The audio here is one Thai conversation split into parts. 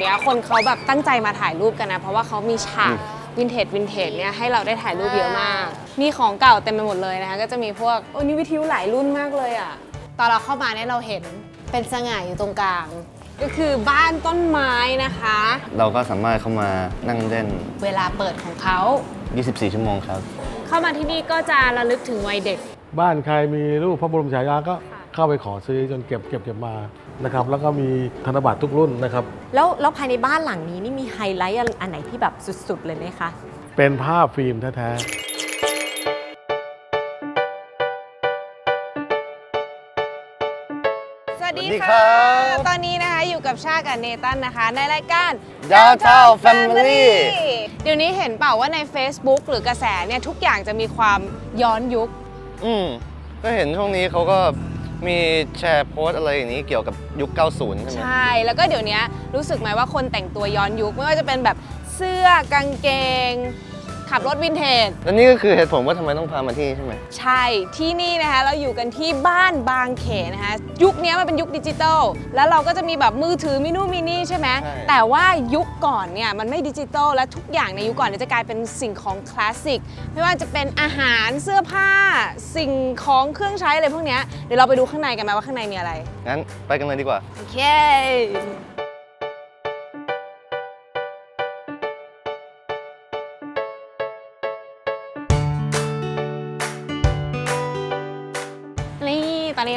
ริงๆแถวเนี้ยคนเขาแบบตั้งใจมาถ่ายรูปกันนะ เพราะว่าเขามีฉากวินเทจวินเทจเนี่ยให้เราได้ถ่ายรูปเยอะมาก มีของเก่าเต็มไปหมดเลยนะคะ ก็จะมีพวกโอ้นี่วิทยุหลายรุ่นมากเลยอะ ตอนเราเข้ามาเนี่ยเราเห็นเป็นสง่าอยู่ตรงกลาง ก็คือบ้านต้นไม้นะคะ เราก็สามารถเข้ามานั่งเล่น เวลาเปิดของเขา 24 ชั่วโมงครับ เข้ามาที่นี่ก็จะระลึกถึงวัยเด็ก บ้านใครมีรูปพระบรมฉายาก็ค่ะ เข้าไปขอซื้อจนเก็บเก็บเก็บมานะครับแล้วก็มีธนบัตรทุกรุ่นนะครับ แล้วแล้วภายในบ้านหลังนี้นี่มีไฮไลท์อันไหนที่แบบสุดๆเลยไหมคะ เป็นภาพฟิล์มแท้สวัสดีสวัสดีครัค่ะบตอนนี้นะคะอยู่กับชากับเนตันนะคะ ในรายการ Downtown Family เดี๋ยวนี้เห็นเปล่าว่าใน Facebook หรือกระแสเนี่ย ทุกอย่างจะมีความย้อนยุค อืมก็เห็นช่วงนี้เขาก็ มีแชร์โพสต์อะไรอย่างนี้เกี่ยวกับยุค 90 ใช่ไหม ใช่ แล้วก็เดี๋ยวนี้รู้สึกไหมว่าคนแต่งตัวย้อนยุคไม่ว่าจะเป็นแบบเสื้อกางเกง ขับรถวินเทจ และนี่ก็คือเหตุผลว่าทำไมต้องพามาที่นี่ใช่ไหม ใช่ที่นี่นะคะเราอยู่กันที่บ้านบางเขนนะคะ ยุคนี้มันเป็นยุคดิจิตอลแล้วเราก็จะมีแบบมือถือมินูมินี่ใช่ไหมใช่ แต่ว่ายุคก่อนเนี่ยมันไม่ดิจิตอลและทุกอย่างในยุคก่อนเนี่ยจะกลายเป็นสิ่งของคลาสสิกไม่ว่าจะเป็นอาหารเสื้อผ้า สิ่งของเครื่องใช้อะไรพวกเนี้ยเดี๋ยวเราไปดูข้างในกันไหมว่าข้างในมีอะไรงั้นไปกันเลยดีกว่า โอเค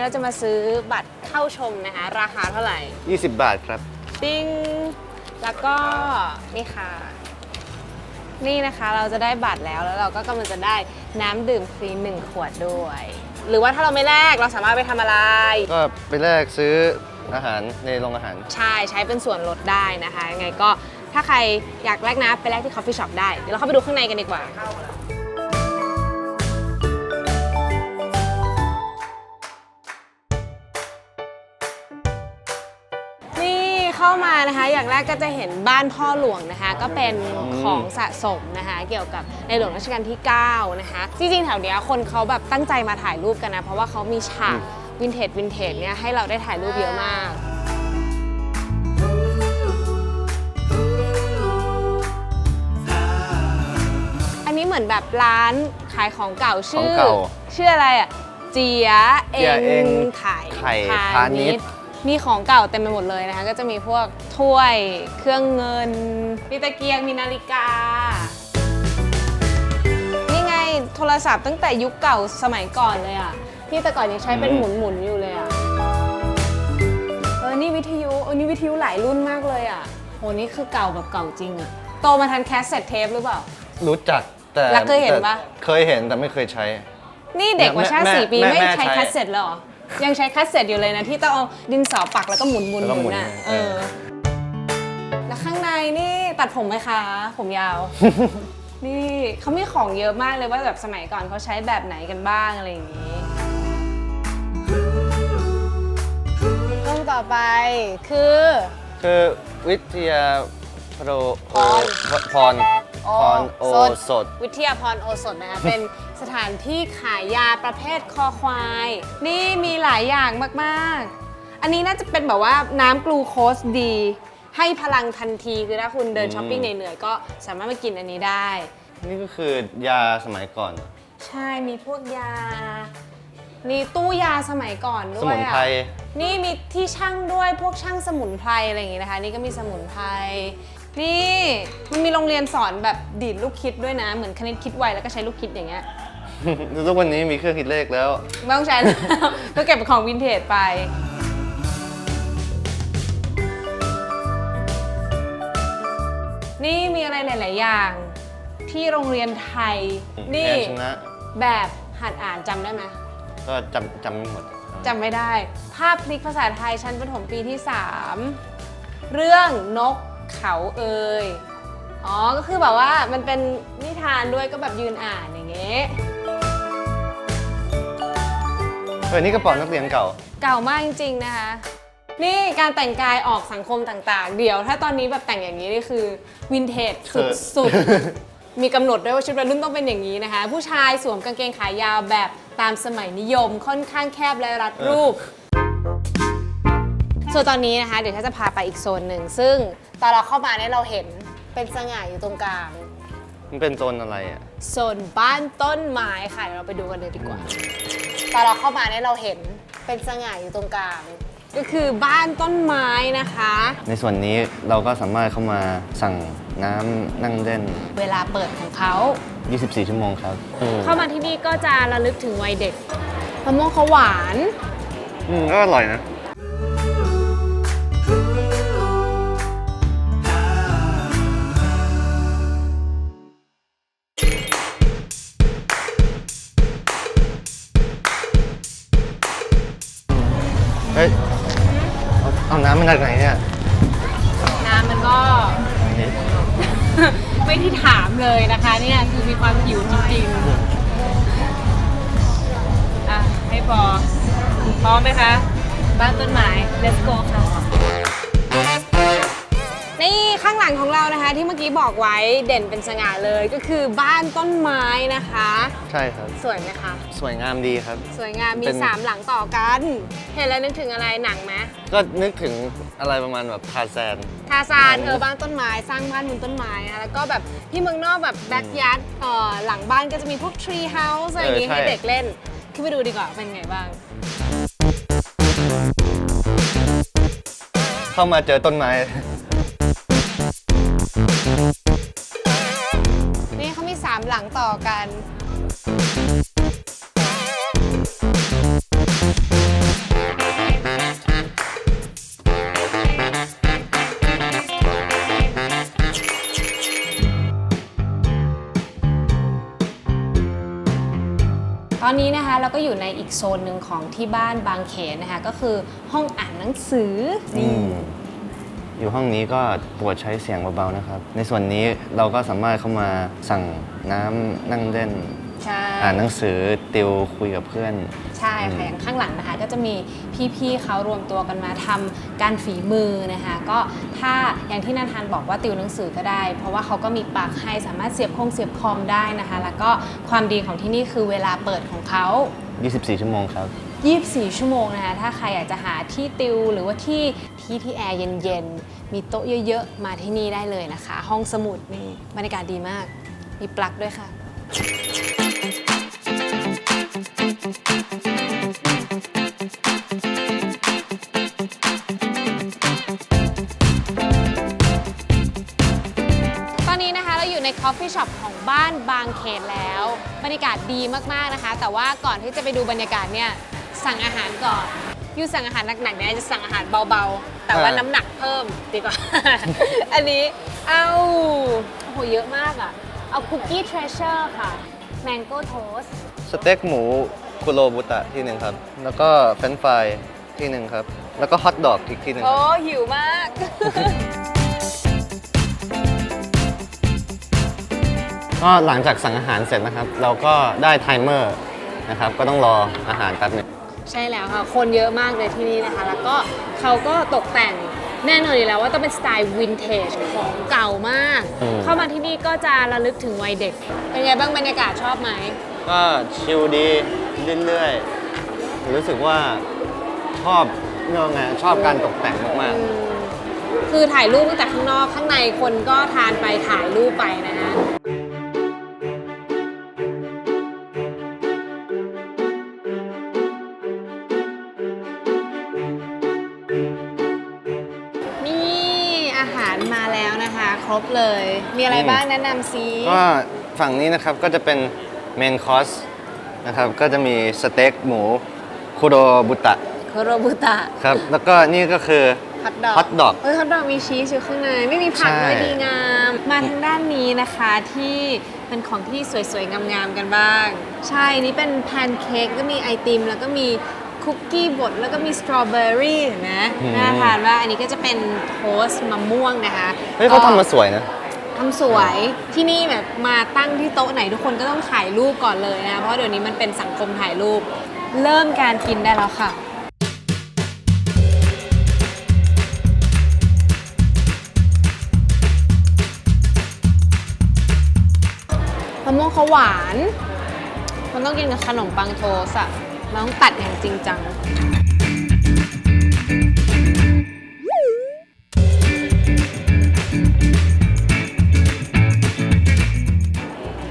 เราจะมาซื้อบัตรเข้าชมนะคะ ราคาเท่าไหร่ 20 บาทครับ ติ้ง แล้วก็นี่ค่ะ นี่นะคะเราจะได้บัตรแล้วแล้วเราก็กำลังจะได้น้ำดื่มฟรีหนึ่งขวดด้วย หรือว่าถ้าเราไม่แลกเราสามารถไปทำอะไร ก็ไปแลกซื้ออาหารในโรงอาหาร ใช่ใช้เป็นส่วนลดได้นะคะยังไงก็ถ้าใครอยากแลกนะไปแลกที่ coffee shop ได้ เดี๋ยวเราเข้าไปดูข้างในกันดีกว่า เข้ามานะคะ อย่างแรกก็จะเห็นบ้านพ่อหลวงนะคะ ก็เป็นของสะสมนะคะ เกี่ยวกับในหลวงรัชกาลที่ 9 นะคะ จริงๆแถวเนี้ยคนเขาแบบตั้งใจมาถ่ายรูปกันนะ เพราะว่าเขามีฉากวินเทจวินเทจเนี่ยให้เราได้ถ่ายรูปเยอะมาก อันนี้เหมือนแบบร้านขายของเก่าชื่อ ของเก่า ชื่ออะไรอะเจียเอเจียเอ็งงไข่ไข่พาณิชย์ มีของเก่าเต็มไปหมดเลยนะคะ ก็จะมีพวกถ้วย เครื่องเงิน มีตะเกียง มีนาฬิกา นี่ไงโทรศัพท์ตั้งแต่ยุคเก่าสมัยก่อนเลยอะที่แต่ก่อนยังใช้เป็นหมุนหมุนๆอยู่เลยอะเออ นี่วิทยุเออนี่วิทยุหลายรุ่นมากเลยอะโห นี่คือเก่าแบบเก่าจริงอะโตมาทันแคสเซ็ตเทปหรือเปล่า รู้จักแต่แล้วเคยเห็นปะ แต่เคยเห็นแต่ไม่เคยใช้ นี่เด็กกว่าชาติแม่สี่ปีแม่ไม่แม่ใช้ใช้แคสเซ็ตแล้วเหรอ ยังใช้แคสเซ็ตอยู่เลยนะ ที่ต้องเอาดินสอปักแล้วก็หมุนหมุนแล้วก็หหมุมุนนอะเอเอออ แล้วข้างในนี่ตัดผมไหมคะ ผมยาว นี่เขามีของเยอะมากเลยว่าแบบสมัยก่อนเขาใช้แบบไหนกันบ้างอะไรอย่างนี้ห้องต่อไปคือ คือวิทยาพรพร พร พรโอสด วิทยาพรโอสถนะคะเป็นสถานที่ขายยาประเภทคอควาย นี่มีหลายอย่างมากๆ อันนี้น่าจะเป็นแบบว่าน้ำกลูโคสดี ให้พลังทันทีคือถ้าคุณเดินอืมช้อปปิ้งเหนื่อยๆก็สามารถมากินอันนี้ได้ นี่ก็คือยาสมัยก่อน ใช่มีพวกยา มีตู้ยาสมัยก่อนด้วยสมุนไพร อะนี่มีที่ช่างด้วยพวกช่างสมุนไพรอะไรอย่างงี้นะคะ นี่ก็มีสมุนไพร นี่ มันมีโรงเรียนสอนแบบดีดลูกคิดด้วยนะ เหมือนคณิตคิดไวแล้วก็ใช้ลูกคิดอย่างเงี้ยทุกวันนี้มีเครื่องคิดเลขแล้ว ไม่ต้องใช้แล้วก็เก็บเป็นของวินเทจไป นี่มีอะไรหลาย ๆ อย่าง ที่โรงเรียนไทย นี่ แพ้ชนะ แบบหัดอ่านจำได้ไหมก็จำจำไม่หมด จำไม่ได้ ภาพพลิกภาษาไทยชั้นประถมปีที่ 3 เรื่องนก เขาเอ่ยอ๋อ ก็คือแบบว่ามันเป็นนิทานด้วยก็แบบยืนอ่านอย่างเงี้ยเออนี่กระเป๋านักเรียนเก่า เก่ามากจริงๆนะคะ นี่การแต่งกายออกสังคมต่างๆ เดี๋ยว ถ้าตอนนี้แบบแต่งอย่างนี้นี่คือวินเทจสุดๆ มีกำหนดด้วยว่าชุดวัยรุ่นต้องเป็นอย่างนี้นะคะ ผู้ชายสวมกางเกงขายาวแบบตามสมัยนิยมค่อนข้างแคบและรัดรูป ส่วนตอนนี้นะคะ เดี๋ยวถ้าจะพาไปอีกโซนหนึ่ง ซึ่งตอนเราเข้ามาเนี่ยเราเห็นเป็นสง่าอยู่ตรงกลาง มันเป็นโซนอะไรอะ โซนบ้านต้นไม้ค่ะเดี๋ยวเราไปดูกันเลยดีกว่า ตอนเราเข้ามาเนี่ยเราเห็นเป็นสง่าอยู่ตรงกลาง ก็คือบ้านต้นไม้นะคะ ในส่วนนี้เราก็สามารถเข้ามาสั่งน้ำนั่งเล่น เวลาเปิดของเขา 24 ชั่วโมงครับอืมเข้ามาที่นี่ก็จะระลึกถึงวัยเด็กมะม่วงเขาหวาน อืมก็อร่อยนะ ไม่ที่ถามเลยนะคะเนี่ยคือมีความหิวจริงๆอะให้พอพร้อมไหมคะ บ้านต้นไม้ let's go ค่ะ นี่ข้างหลังของเรานะคะ ที่เมื่อกี้บอกไว้เด่นเป็นสง่าเลยก็คือบ้านต้นไม้นะคะ ใช่ครับ สวยไหมคะ สวยงามดีครับ สวยงามมีเป็น สามหลังต่อกัน เห็นแล้วนึกถึงอะไรหนังไหมก็นึกถึงอะไรประมาณแบบทาแซน ทาซานเออบ้านต้นไม้สร้างบ้านบนต้นไม้นะคะแล้วก็แบบที่เมืองนอกแบบแบ็กยัดเออหลังบ้านก็จะมีพวกทรีเฮาส์อะไรอย่างงี้เออใช่ให้เด็กเล่นขึ้นไปดูดีกว่าเป็นไงบ้าง เข้ามาเจอต้นไม้ นี่เขามี 3 หลังต่อกัน ตอนนี้นะคะเราก็อยู่ในอีกโซนหนึ่งของที่บ้านบางเขนนะคะ ก็คือห้องอ่านหนังสืออืม อยู่ห้องนี้ก็โปรดใช้เสียงเบาๆนะครับ ในส่วนนี้เราก็สามารถเข้ามาสั่งน้ำนั่งเล่น ใช่ อ่านหนังสือติวคุยกับเพื่อน ใช่ค่ะอย่างข้างหลังนะคะก็จะมีพี่ๆเขารวมตัวกันมาทำการฝีมือนะคะ ก็ถ้าอย่างที่นันทานบอกว่าติวหนังสือก็ได้ เพราะว่าเขาก็มีปลักให้สามารถเสียบคงเสียบคอมได้นะคะ แล้วก็ความดีของที่นี่คือเวลาเปิดของเขา 24 ชั่วโมงครับ 24 ชั่วโมงนะคะ ถ้าใครอยากจะหาที่ติวหรือว่าที่ที่ที่แอร์เย็นๆ มีโต๊ะเยอะๆ มาที่นี่ได้เลยนะคะ ห้องสมุดนี่บรรยากาศดีมาก มีปลั๊กด้วยค่ะ บ้านบางเขนแล้ว บรรยากาศดีมากๆนะคะ แต่ว่าก่อนที่จะไปดูบรรยากาศเนี่ยสั่งอาหารก่อนยูสั่งอาหารหนักๆเนี่ยจะสั่งอาหารเบาๆ แต่ว่าอ่าน้ำหนักเพิ่มดีกว่า อันนี้เอาโอ้โหเยอะมากอะเอาคุกกี้เทรเชอร์ค่ะแมงโก้โทสสเต็กหมูคุโรบุตะที่หนึ่งครับ แล้วก็เฟรนช์ฟรายที่หนึ่งครับ แล้วก็ฮอทดอกอีกที่หนึ่งคโอ้รับหิวมาก ก็หลังจากสั่งอาหารเสร็จนะครับ เราก็ได้ไทม์เมอร์นะครับ ก็ต้องรออาหารแป๊บหนึง ใช่แล้วค่ะ คนเยอะมากเลยที่นี่นะคะ แล้วก็เขาก็ตกแต่งแน่นอนอยู่แล้วว่าต้องเป็นสไตล์วินเทจของเก่ามาก อืม เข้ามาที่นี่ก็จะระลึกถึงวัยเด็ก เป็นไงบ้างบรรยากาศชอบไหม ก็ชิลดีเรื่อยๆ รู้สึกว่าชอบเรื่องไงชอบการตกแต่งมากอืมคือถ่ายรูปตั้งแต่ข้างนอกข้างในคนก็ทานไปถ่ายรูปไปนะฮะ บเลย มีอะไรบ้างแนะนำซิๆก็ฝั่งนี้นะครับก็จะเป็นเมนคอร์สนะครับก็จะมีสเต็กหมูคุโรบุตะโคโรบุตะครับแล้วก็นี่ก็คือฮอทดอกฮอทดอกเฮ้ยฮอทดอกมีชีสอยู่ข้างในไม่มีผักใช่ด้วยดีงาม มาทางด้านนี้นะคะที่เป็นของที่สวยๆ งามๆ กันบ้าง ใช่ นี่เป็นแพนเค้กก็มีไอติม แล้วก็มี คุกกี้บดแล้วก็มีสตรอเบอรี่เห็นไหมน่าทานว่ากอันนี้ก็จะเป็นโทสต์มะม่วงนะคะเฮ้ยเขาทำมาสวยนะ ทำสวยที่นี่แบบมาตั้งที่โต๊ะไหนทุกคนก็ต้องถ่ายรูปก่อนเลยนะเพราะเดี๋ยวนี้มันเป็นสังคมถ่ายรูป เริ่มการกินได้แล้วค่ะ มะม่วงเขาหวาน มันต้องกินกับขนมปังโทสต์อะ เราต้องตัดอย่างจริงจัง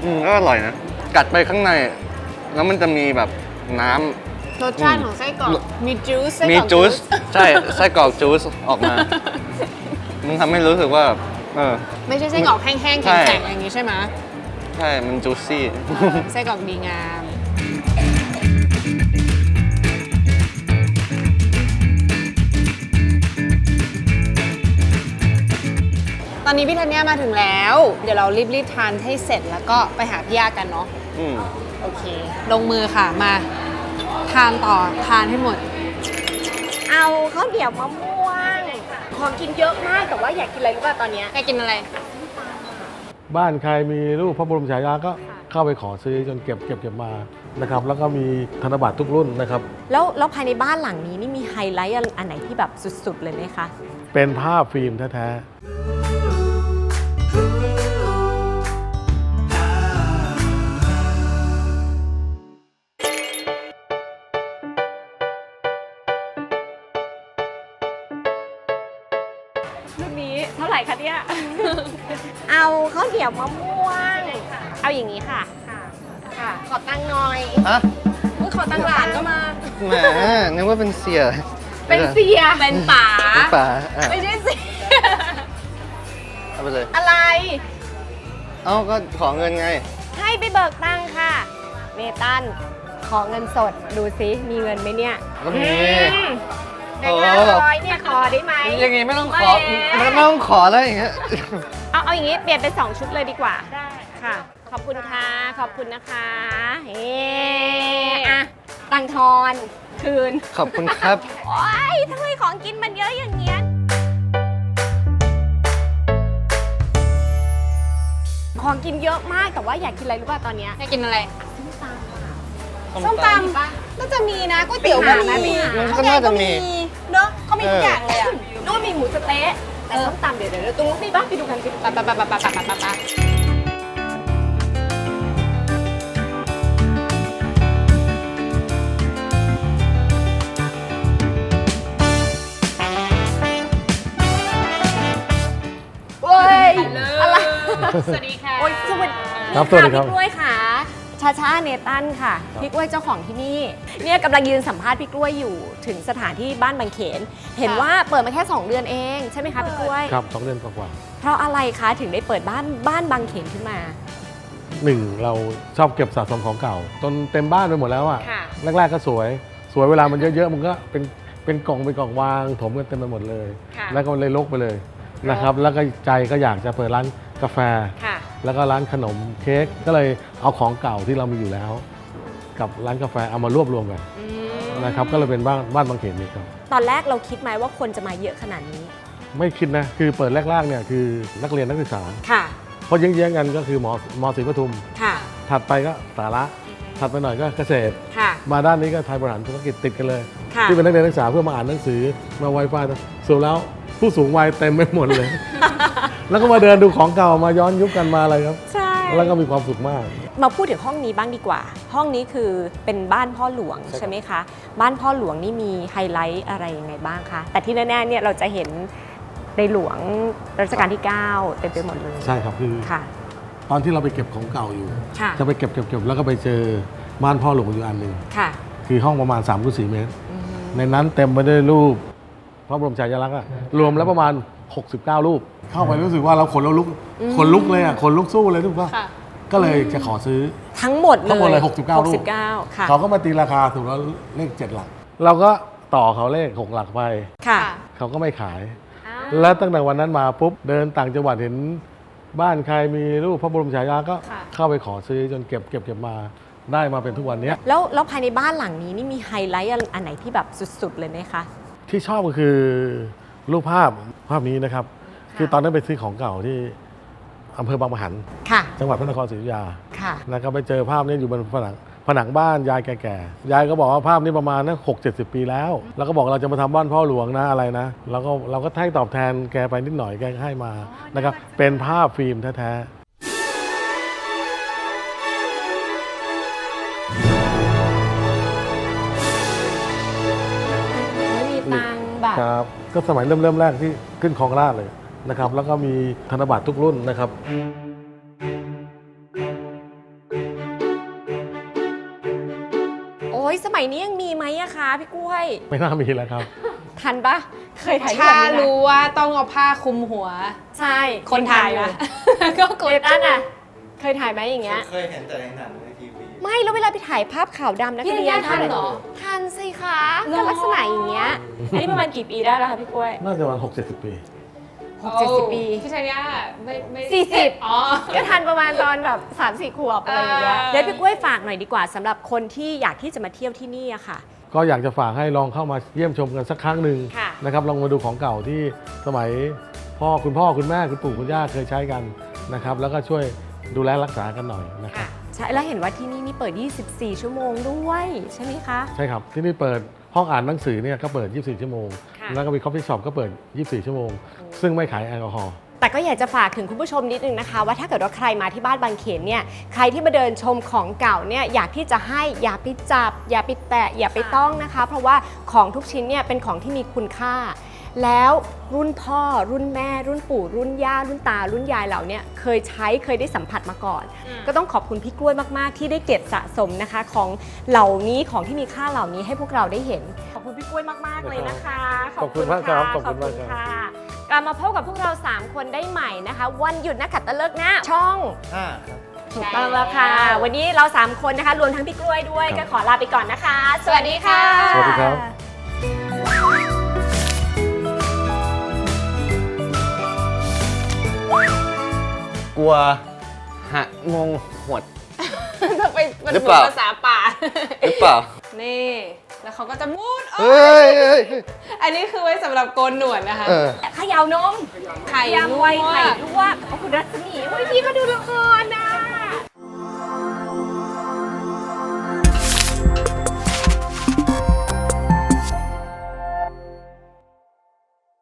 อืมก็อร่อยนะ กัดไปข้างใน แล้วมันจะมีแบบน้ำ รสชาติของไส้กรอก มีจูสไส้กรมีจูส ใช่ ไส้กรอกจูสออกมา มันทำให้รู้สึกว่าเออ ไม่ใช่ไส้กรอกแห้งๆ ใช่ แข็งๆอย่างนี้ใช่ไหมใช่ มันจูซี่ ไส้กรอกดีงาม ตอนนี้พี่ธัญญามาถึงแล้ว เดี๋ยวเรารีบๆทานให้เสร็จแล้วก็ไปหาพี่ยากันเนาะอืมโอเค ลงมือค่ะมา ทานต่อทานให้หมด เอาข้าวเหนียวมะม่วงของกินเยอะมากแต่ว่าอยากกินอะไรรู้ป่ะตอนเนี้ยแกกินอะไร บ้านใครมีรูปพระบรมฉายาก็เข้าไปขอซื้อจนเก็บเก็บเก็บมานะครับ แล้วก็มีธนบัตรทุกรุ่นนะครับ แล้วแล้วภายในบ้านหลังนี้นี่มีไฮไลท์อันไหนที่แบบสุด ๆ เลยไหมคะ เป็นภาพฟิล์มแท้ รุ่นนี้เท่าไหร่คะเนี่ย เอาข้าวเหนียวมะม่วง เอาอย่างนี้ค่ะ ค่ะ ขอตังค์หน่อยฮะมึงขอตังหลานก็มา แหมนึกว่าเป็นเสียเป็นเสีย เป็นป๋า เป็นป่าอะไม่ใช่เสีย เอาไปเลย อะไร เอ้าก็ขอเงินไง ให้ไปเบิกตังค์ค่ะ เมตัน ขอเงินสด ดูซิ มีเงินไหมเนี่ย ก็มี แบงค์ห้าร้อยเนี่ยขอได้ไหม อย่างงี้ไม่ต้องขอไม่ ไม่ต้องขอแล้วอย่างเงี้ย เอาเอาอย่างนี้เปลี่ยนเป็น 2 ชุดเลยดีกว่า ได้ค่ะ ขอบคุณค่ะ ขอบคุณนะคะเฮ้อะตังค์ทอนคืน ขอบคุณครับ โอ๊ยทำไมของกินมันเยอะอย่างเงี้ย ของกินเยอะมากแต่ว่าอยากกินอะไรรู้ป่ะตอนเนี้ยแกกินอะไร ส้มตำน่าจะมีนะก๋วยเตี๋ยวไปก็หาไหมมีไปหาก็น่าจะมีเนอะเขามีทุกอย่างเลยอะนู่นมีหมูสะเต๊ะแต่ส้มตำเดี๋ยวเดี๋ยวเดี๋ยวตรงนู้นมีบ้างไปดูกันไปดูไปกันไปไปไปไปไปไปไปเฮ้ยอะไรสวัสดีค่ะโอ้ยสวัสดีครับสวัสดีครับพี่กล้วยค่ะชาชาเนตันค่ะ พี่กล้วยเจ้าของที่นี่ เนี่ยกำลังยืนสัมภาษณ์พี่กล้วยอยู่ถึงสถานที่บ้านบางเขน เห็นว่าเปิดมาแค่ 2 เดือนเองใช่ไหมคะพี่กล้วยๆครับสองเดือนกว่าเพราะอะไรคะถึงได้เปิดบ้านบ้านบางเขนขึ้นมา ๆหนึ่งเราชอบเก็บสะสมของเก่า จนเต็มบ้านไปหมดแล้วอะค่ะ แรกๆก็สวย สวยเวลามันเยอะๆมันก็เป็นเป็นกล่องเป็นกล่องวางถมกันเต็มไปหมดเลยค่ะแล้วก็เลยลกไปเลยนะครับ แล้วก็ใจก็อยากจะเปิดร้านกาแฟ ค่ะ แล้วก็ร้านขนมเค้กก็เลยเอาของเก่าที่เรามีอยู่แล้ว กับร้านกาแฟเอามารวบรวมกันนะครับก็เลยเป็นบ้านบ้านบางเขนนี่ครับ ตอนแรกเราคิดไหมว่าคนจะมาเยอะขนาดนี้ไม่คิดนะ คือเปิดแรกๆเนี่ยคือนักเรียนนักศึกษาค่ะเพราะเยื้องๆกันก็คือหมอมอศรีปทุม ค่ะถัดไปก็สาระถัดไปหน่อยก็เกษตร ค่ะมาด้านนี้ก็ไทยบริหารธุรกิจติดกันเลย ค่ะที่เป็นนักเรียนนักศึกษาเพื่อมาอ่านหนังสือมาไวไฟสุดแล้วผู้สูงวัยเต็มไปหมดเลย แล้วก็มาเดินดูของเก่ามาย้อนยุคกันมาอะไรครับ ใช่ แล้วก็มีความสุขมาก มาพูดถึงห้องนี้บ้างดีกว่า ห้องนี้คือเป็นบ้านพ่อหลวงใช่ไหมคะ บ้านพ่อหลวงนี่มีไฮไลท์อะไรยังไงบ้างคะ แต่ที่แน่ๆเนี่ยเราจะเห็นในหลวงรัชกาลที่ 9 เต็มไปหมดเลย ใช่ครับคือค่ะ ตอนที่เราไปเก็บของเก่าอยู่ ค่ะ จะไปเก็บเก็บเก็บแล้วก็ไปเจอบ้านพ่อหลวงอยู่อันหนึ่งค่ะคือห้องประมาณ3ามคูณสเมตรอืมในนั้นเต็มไปด้วยรูปพระบรมฉายาลักษณ์อะรวมแล้วประมาณ 69 รูป เข้าไปรู้สึกว่าเราขนเราลุกขนลุกเลยอะขนลุกสู้เลยทุกท่าค่ะก็เลยจะขอซื้อ ทั้งหมดเลยทั้งหมดเลย69รูป 69 ค่ะ เขาก็มาตีราคาถูกแล้วเลข7หลัก เราก็ต่อเขาเลข6หลักไป ค่ะ เขาก็ไม่ขาย แล้วตั้งแต่วันนั้นมาปุ๊บเดินต่างจังหวัดเห็นบ้านใครมีรูปพระบรมฉายาก็ค่ะ เข้าไปขอซื้อจนเก็บเก็บเก็บมาได้มาเป็นทุกวันเนี้ย แล้วแล้วภายในบ้านหลังนี้นี่มีไฮไลท์อันไหนที่แบบสุด ๆ เลยไหมคะ ที่ชอบก็คือ รูปภาพภาพนี้นะครับ คือตอนนั้นไปซื้อของเก่าที่อำเภอบางปะหัน ค่ะ จังหวัดพระนครศรีอยุธยา ค่ะนะครับไปเจอภาพนี้อยู่บนผนังผนังบ้านยายแก่ๆ ยายก็บอกว่าภาพนี้ประมาณนะหกเจ็ดสิบปีแล้ว แล้วก็บอกเราจะมาทำบ้านพ่อหลวงนะอะไรนะเราก็เราก็ให้ตอบแทนแกไปนิดหน่อยแกก็ให้มา นะครับ เป็นภาพฟิล์มแท้ ครับ ก็สมัยเริ่มเริ่มแรกที่ขึ้นคลองราชเลยนะครับ แล้วก็มีธนบัตรทุกรุ่นนะครับโอ้ยสมัยนี้ยังมีไหมอะคะพี่กล้วย ไม่น่ามีแล้วครับ ทันปะเคยถ่ายที่ถ้ารู้ว่าต้องเอาผ้าคลุมหัว ใช่คนถ่ายปะ ก็กดอันอะเคยถ่ายไหมอย่างเงี้ย เคยเห็นแต่ในหนัง ไม่แล้วเวลาไปถ่ายภาพขาวดำนักพี่เรีธัญยญานทันเหรอ ทันสิคะหรอ ก็ลักษณะอย่างเงี้ยอันนี้ประมาณกี่ปีได้แล้วคะพี่กล้วยน่าจะประมาณหกเจ็ดสิบปี หกเจ็ดสิบปี พี่ชัญญาไม่ไม่สี่สิบ อ๋อ ก็ทันประมาณตอนแบบสามสี่ขวบอะไรอย่างเงี้ยเออ เดี๋ยวพี่กล้วยฝากหน่อยดีกว่าสำหรับคนที่อยากที่จะมาเที่ยวที่นี่อะค่ะ ก็อยากจะฝากให้ลองเข้ามาเยี่ยมชมกันสักครั้งหนึ่งค่ะ นะครับลองมาดูของเก่าที่สมัยพ่อคุณพ่อคุณแม่คุณปู่คุณย่าเคยใช้กันนะครับ แล้วก็ช่วยดูแลรักษากันหน่อยนะครับ ใช่แล้วเห็นว่าที่นี่นี่เปิด 24 ชั่วโมงด้วยใช่ไหมคะ ใช่ครับ ที่นี่เปิดห้องอ่านหนังสือเนี่ยก็เปิด 24 ชั่วโมง ค่ะ แล้วก็มีคอฟฟี่ช็อปก็เปิด 24 ชั่วโมง ซึ่งไม่ขายแอลกอฮอล์ แต่ก็อยากจะฝากถึงคุณผู้ชมนิดนึงนะคะ ว่าถ้าเกิดว่าใครมาที่บ้านบางเขนเนี่ยใครที่มาเดินชมของเก่าเนี่ยอยากที่จะให้อย่าไปจับ อย่าไปแตะอย่าไปต้องนะคะ เพราะว่าของทุกชิ้นเนี่ยเป็นของที่มีคุณค่า แล้วรุ่นพ่อ รุ่นแม่ รุ่นปู่ รุ่นย่า รุ่นตา รุ่นยายเหล่าเนี้เคยใช้เคยได้สัมผัสมาก่อน ก็ต้องขอบคุณพี่กล้วยมาก ๆ ที่ได้เก็บสะสมนะคะ ของเหล่านี้ของที่มีค่าเหล่านี้ให้พวกเราได้เห็น ขอบคุณพี่กล้วยมาก ๆ เลยนะคะขอบคุณมากครับะขอบคุณมากครับค่ะกลับมาพบกับพวกเรา 3 คนได้ใหม่นะคะ วันหยุดนักขัตฤกษ์หน้าช่องห้าครับถูกต้องแล้วค่ะ วันนี้เรา 3 คนนะคะ รวมทั้งพี่กล้วยด้วยครัก็บขอลาไปก่อนนะคะ สวัสดีค่ะสวัสดีครับ ลัวหะงงหด จะไปเป็นหรือเปล่า ภาษาป่า หรือเปล่า นี่ แล้วเขาก็จะมูดเฮ้ยเฮ้ยเฮ้ย อันนี้คือไว้สำหรับโกนหนวดนะคะ เออ เขย่านมไข่ยางลไววไข่กลวกโอ้คุณรัศมีโอ้ยพี่ก็ดูละครนะ